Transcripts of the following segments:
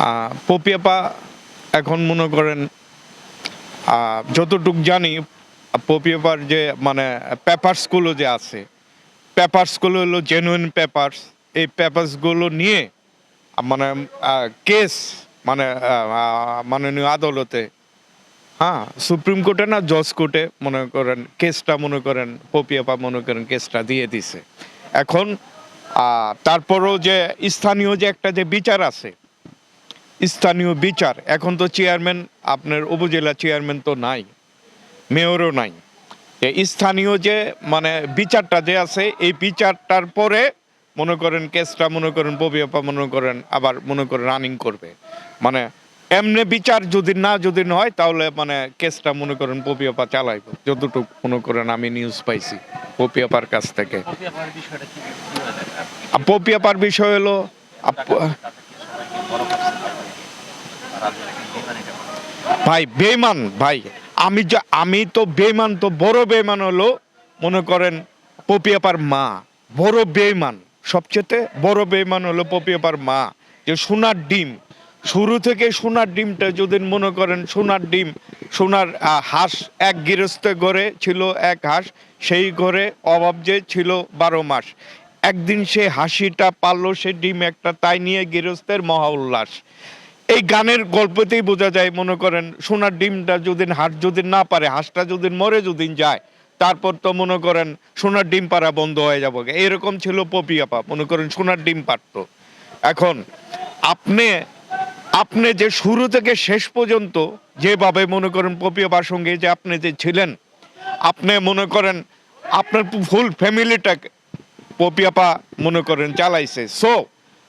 আহ, পপিয়াপা এখন মনে করেন যতটুক জানি পপিয়াপার যে মানে পেপারসগুলো যে আছে পেপারসগুলো হলো জেনুইন পেপারস এই পেপারসগুলো নিয়ে মানে কেস মানে মাননীয় আদালতে হ্যাঁ সুপ্রিম কোর্টে না জজ কোর্টে মনে করেন, কেসটা মনে করেন, পপিয়াপা মনে করেন কেসটা দিয়ে দিছে। এখন তারপরেও যে স্থানীয় যে একটা যে বিচার আছে, স্থানীয় বিচার, এখন তো চেয়ারম্যান, আপনার উপজেলা চেয়ারম্যান তো নাই, মেয়রও নাই। স্থানীয় যে মানে বিচারটা যে আছে, এই বিচারটার পরে মনে করেন কেসটা, মনে করেন ববিয়াপা মনে করেন আবার মনে করেন রানিং করবে। মানে এমনি বিচার যদি না যদি হয় তাহলে মানে কেসটা মনে করেন পপিয়াপা চালাইব। যতটুকু মনে করেন আমি নিউজ পাইছি পপিয়াপার কাছ থেকে। পপিয়াপার বিষয় হলো। ভাই বেমান ভাই। আমি যা আমি তো বেমান তো বড় বেমান হলো মনে করেন পপিয়াপার মা। বড় বেমান সবচেয়ে বড় বেমান হলো পপিয়াপার মা। যে সোনার ডিম। শুরু থেকে সোনার ডিমটা যদি মনে করেন সোনার ডিম, সোনার হাঁস এক গৃহস্থ ঘরে ছিল এক হাঁস, সেই ঘরে অভাব যে ছিল বারো মাস। একদিন সে হাসিটা পারল, সে ডিম একটা তাই নিয়ে গৃহস্থের মহা উল্লাস। এই গানের গল্পতেই বোঝা যায় মনে করেন সোনার ডিমটা যদি হাঁস যদি না পারে, হাঁসটা যদি মরে যদি যায়, তারপর তো মনে করেন সোনার ডিম পাড়া বন্ধ হয়ে যাব। এরকম ছিল পপিয়াপা মনে করেন সোনার ডিম পারতো এখন আপনি আপনি যে শুরু থেকে শেষ পর্যন্ত যেভাবে মনে করেন পপিয়াপার সঙ্গে যে আপনি যে ছিলেন, আপনি মনে করেন আপনার ফুল ফ্যামিলিটাকে পপিয়াপা মনে করেন চালাইছে। সো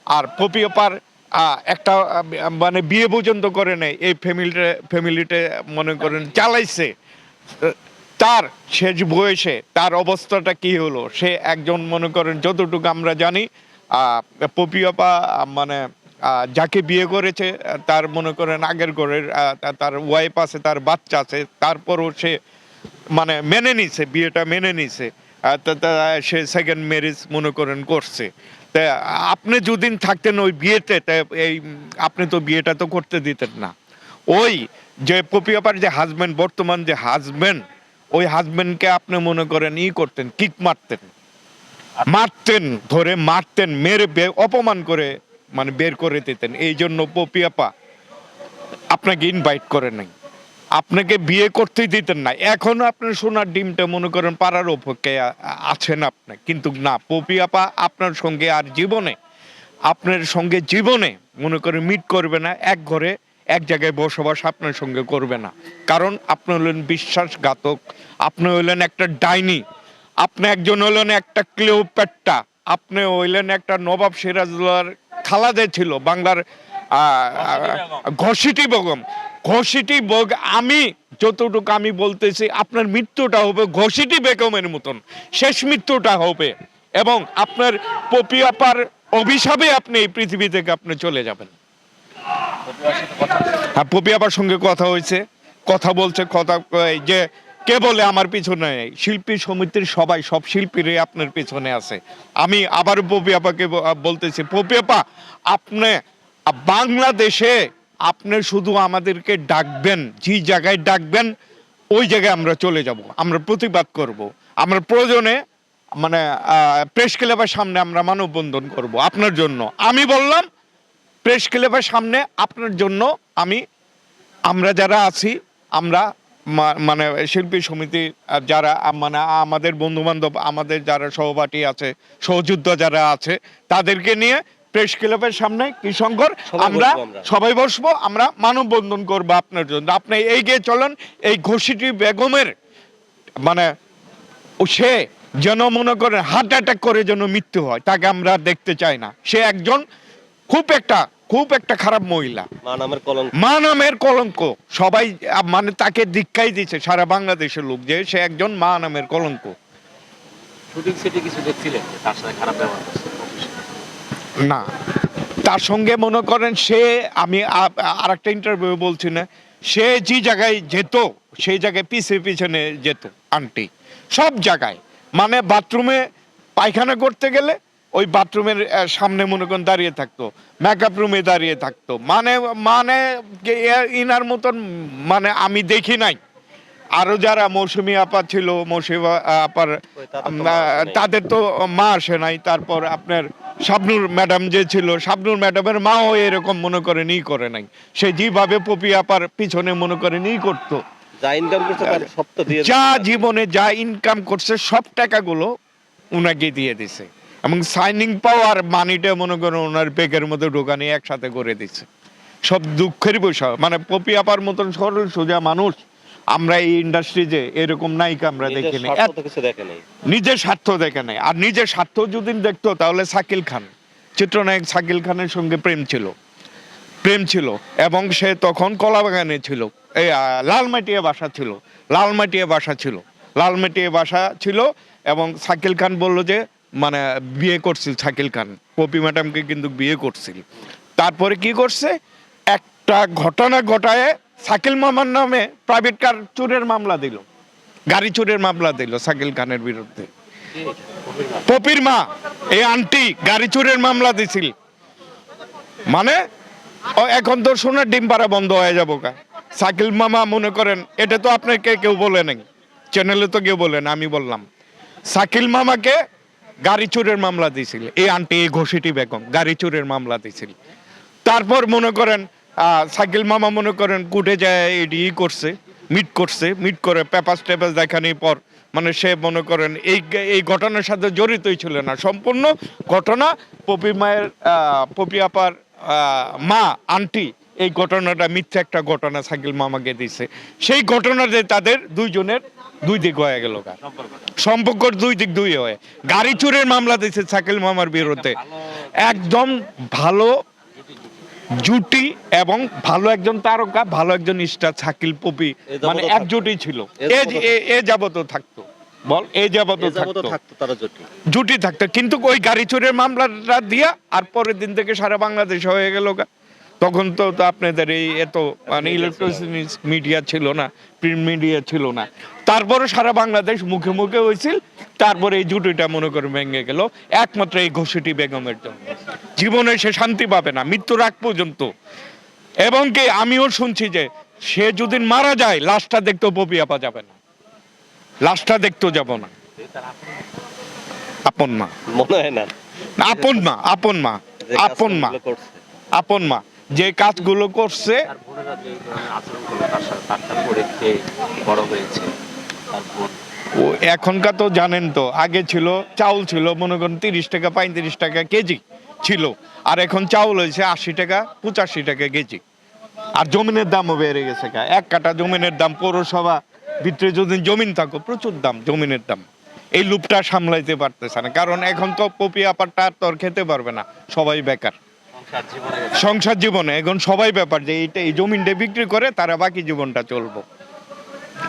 আর পপিয়াপার একটা মানে বিয়ে পর্যন্ত করে নেই, এই ফ্যামিলিটা ফ্যামিলিতে মনে করেন চালাইছে। তার শেষ বয়সে তার অবস্থাটা কি হলো, সে একজন মনে করেন যতটুকু আমরা জানি পপিয়াপা মানে যাকে বিয়ে করেছে তার মনে করেন আগের ঘরের তার ওয়াইফ আছে, তার বাচ্চা আছে, তারপরও সে মানে মেনে নিছে, বিয়েটা মেনে নিছে। সে সেকেন্ড ম্যারেজ মনে করেন করছে। তা আপনি যদিন থাকতেন ওই বিয়েতে এই আপনি তো বিয়েটা তো করতে দিতেন না। ওই যে পপিয়াপার যে হাজব্যান্ড বর্তমান যে হাজব্যান্ড ওই হাজব্যান্ডকে আপনি মনে করেন ই করতেন কিক মারতেন। মারতেন, ধরে মারতেন, মেরে অপমান করে মানে বের করে দিতেন। এই জন্য পপিয়াপা আপনাকে ইনভাইট করে নাই। আপনাকে বিয়ে করতেই দিতেন না। এখনও আপনার সোনার ডিমটা মনে করেন পাড়ার অপেক্ষায় আছেন আপনি। কিন্তু না পপিয়াপা আপনার সঙ্গে আর জীবনে, আপনার সঙ্গে জীবনে মনে করেন মিট করবে না। এক ঘরে, এক জায়গায় বসবাস আপনার সঙ্গে করবে না। কারণ আপনি হলেন বিশ্বাসঘাতক, আপনি হইলেন একটা ডাইনি, আপনি একজন হলেন একটা ক্লিওপেট্টা আপনি হইলেন একটা নবাব সিরাজুল্লাহর খালাদে ছিল, বাংলার ঘষিটি বেগম। ঘষিটি বগ, আমি যতটুকু আমি বলতেছি, আপনার মৃত্যুটা হবে ঘষিটি বেগমের মতন। শেষ মৃত্যুটা হবে এবং আপনার পপিয়াপার অভিশাপে আপনি এই পৃথিবী থেকে আপনি চলে যাবেন। হ্যাঁ পপিয়াপার সঙ্গে কথা হয়েছে, কথা বলছে, কথা যে কে বলে আমার পিছনে? নেই? শিল্পী সমিতির সবাই, সব শিল্পীরাই আপনার পিছনে আছে। আমি আবার পপিয়াপাকে বলতেছি পপিয়াপা আপনি বাংলাদেশে আপনি শুধু আমাদেরকে ডাকবেন, যে জায়গায় ডাকবেন, ওই জায়গায় আমরা চলে যাব, আমরা প্রতিবাদ করব। আমরা প্রয়োজনে মানে প্রেস ক্লাবের সামনে আমরা মানববন্ধন করব, আপনার জন্য। আমি বললাম, প্রেস ক্লাবের সামনে আপনার জন্য আমি, আমরা যারা আছি, আমরা মানে শিল্পী সমিতি যারা মানে আমাদের বন্ধু বান্ধব আমাদের যারা সহপাঠী আছে সহযোদ্ধা যারা আছে তাদেরকে নিয়ে প্রেস ক্লাবের সামনে কিশঙ্কর আমরা সবাই বসবো আমরা মানববন্ধন করব আপনার জন্য। আপনি এগিয়ে চলেন এই ঘষিটি বেগমের মানে সে যেন মনে করেন হার্ট অ্যাটাক করে যেন মৃত্যু হয় তাকে আমরা দেখতে চাই না। সে একজন খুব একটা খুব একটা খারাপ মহিলা। মা নামের কলঙ্ক। মা নামের কলঙ্ক। সবাই মানে তাকে দীক্ষাই দিচ্ছে সারা বাংলাদেশের লোক যে সে একজন মা নামের কলঙ্ক? না। তার সঙ্গে মনে করেন সে আমি আর একটা ইন্টারভিউ বলছি না সে যে জায়গায় যেত সেই জায়গায় পিছে পিছনে যেত আন্টি। সব জায়গায়। মানে বাথরুমে পায়খানা করতে গেলে ওই বাথরুমের সামনে মনে করেন দাঁড়িয়ে থাকতো মেকআপ রুমে দাঁড়িয়ে থাকতো। মানে মানে ইনার মতন মানে আমি দেখি নাই। আরও যারা মৌসুমী আপা ছিল মৌসুমী আপার তাদের তো মা আসে নাই। তারপর আপনার শাবনুর ম্যাডাম যে ছিল শাবনুর ম্যাডামের মাও এরকম মনে করেন ই করে নাই। সে যেভাবে পপি আপার পিছনে মনে করেন ই করতো। যা জীবনে যা ইনকাম করছে সব টাকাগুলো উনাকে দিয়ে দিছে। এবং সাইনিং পাওয়ার মানিটা মনে করেন ওনার বেগের মধ্যে ঢোকানি একসাথে করে দিচ্ছে। সব দুঃখের বিষয়। মানে পপি আপার মতন সরল সোজা মানুষ। আমরা এই ইন্ডাস্ট্রি যে এরকম নায়িকা আমরা দেখিনি দেখে নেই। নিজের স্বার্থ দেখে নাই। আর নিজের স্বার্থ যদি দেখতো তাহলে সাকিল খান চিত্রনায়ক সাকিল খানের সঙ্গে প্রেম ছিল। প্রেম ছিল। এবং সে তখন কলাবাগানে ছিল। এই লালমাটিয়া বাসা ছিল। লালমাটিয়া বাসা ছিল। লালমাটিয়া বাসা ছিল এবং সাকিল খান বলল যে মানে বিয়ে করছিল শাকিল খান। পপি ম্যাডামকে কিন্তু বিয়ে করছিল। তারপরে কি করছে? একটা ঘটনা ঘটায় শাকিল মামার নামে প্রাইভেট কার চুরের মামলা দিল। গাড়ি চুরের মামলা দিল সাকিল খানের বিরুদ্ধে। পপির মা এই আন্টি গাড়ি চুরের মামলা দিছিল। মানে এখন তো সোনার ডিম পাড়া বন্ধ হয়ে যাব কা শাকিল মামা মনে করেন, এটা তো আপনাকে কেউ বলে নাই। চ্যানেলে তো কেউ বলেন আমি বললাম। শাকিল মামাকে গাড়ি চুরের মামলা দিয়েছিল এই আন্টি, এই ঘষিটি বেগম গাড়ি চুরের মামলা দিয়েছিল তারপর মনে করেন সাকিল মামা মনে করেন কুটে যায় এটি ই করছে, মিট করছে, মিট করে পেপাস টেপাস দেখানোর পর মানে সে মনে করেন এই এই ঘটনার সাথে জড়িতই ছিল না। সম্পূর্ণ ঘটনা পপি মায়ের পপি আপার মা, আন্টি, এই ঘটনাটা মিথ্যা একটা ঘটনা সাকিল মামাকে দিছে। সেই ঘটনাতে তাদের দুইজনের দুই দিক হয়ে গেল সম্পর্ক দুই দিক দুই হয়। গাড়ি চুরের মামলা দিয়েছে সাকিল মামার বিরুদ্ধে। একদম ভালো জুটি এবং ভালো একজন তারকা ভালো একজন স্টার শাকিল পপি। মানে থাকতো। একজুটি ছিল। এ যাবত থাকতো। বল এ যাবত থাকতো। তারা জটি। জুটি থাকতো। কিন্তু ওই গাড়ি চোরের মামলাটা দিয়া আর পরের দিন থেকে সারা বাংলাদেশ হয়ে গেল। তখন তো আপনাদের এই এত মানে ইলেকট্রনিক মিডিয়া ছিল না প্রিন্ট মিডিয়া ছিল না। তারপরে সারা বাংলাদেশ মুখে মুখে হয়েছিল তারপরে এই জুটিটা মনে করে ভেঙে গেল। একমাত্র এই ঘষিটি বেগমের জন্য। জীবনে সে শান্তি পাবে না মৃত্যুর আগ পর্যন্ত। এবং কি আমিও শুনছি যে সে যদি মারা যায় লাশটা দেখতেও পপি আপা যাবে না। লাশটা দেখতেও যাব না। আপন মা। মনে হয় না, আপন মা আপন মা আপন মা আপন মা। যে কাজগুলো করছে। তার তার তার এখনকার তো জানেন তো আগে ছিল চাউল ছিল মনে করেন তিরিশ টাকা পঁয়ত্রিশ টাকা কেজি ছিল। আর এখন চাউল হয়েছে আশি টাকা পঁচাশি টাকা কেজি। আর জমিনের দামও বেড়ে গেছে। এক কাটা জমিনের দাম পৌরসভা ভিতরে যদি জমিন থাকো প্রচুর দাম জমিনের দাম। এই লুপটা সামলাইতে পারতেছে না। কারণ এখন তো পপি আপারটা আর তো আর খেতে পারবে না। সবাই বেকার। সংসার জীবনে এখন সবাই ব্যাপার যে এটা এই জমিনটা বিক্রি করে তারা বাকি জীবনটা চলবো।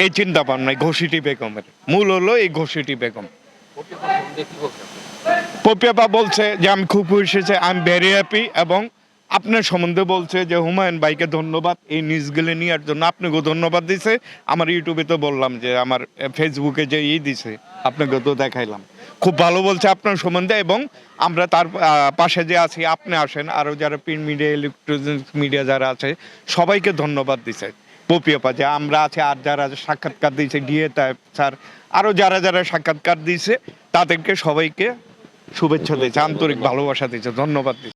এই চিন্তা ভাবনায় ঘষিটি বেগমের। মূল হলো এই ঘষিটি বেগম। পপিয়াপা বলছে যে আমি খুব খুশি আমি ভেরি হ্যাপি এবং আপনার সম্বন্ধে বলছে যে, হুমায়ুন ভাইকে ধন্যবাদ এই নিউজগুলো নেওয়ার জন্য আপনাকেও ধন্যবাদ দিছে। আমার ইউটিউবে তো বললাম যে, আমার ফেসবুকে যে ই দিছে আপনাকে তো দেখাইলাম। খুব ভালো বলছে আপনার সম্বন্ধে এবং আমরা তার পাশে যে আছি, আপনি আসেন। আরও যারা প্রিন্ট মিডিয়া ইলেকট্রনিক্স মিডিয়া যারা আছে, সবাইকে ধন্যবাদ দিছে। পপিয়াপা যে আমরা আছি, আর যারা সাক্ষাৎকার দিয়েছে ডিএ স্যার আরও যারা যারা সাক্ষাৎকার দিয়েছে, তাদেরকে সবাইকে শুভেচ্ছা দিয়েছে, আন্তরিক ভালোবাসা দিয়েছে, ধন্যবাদ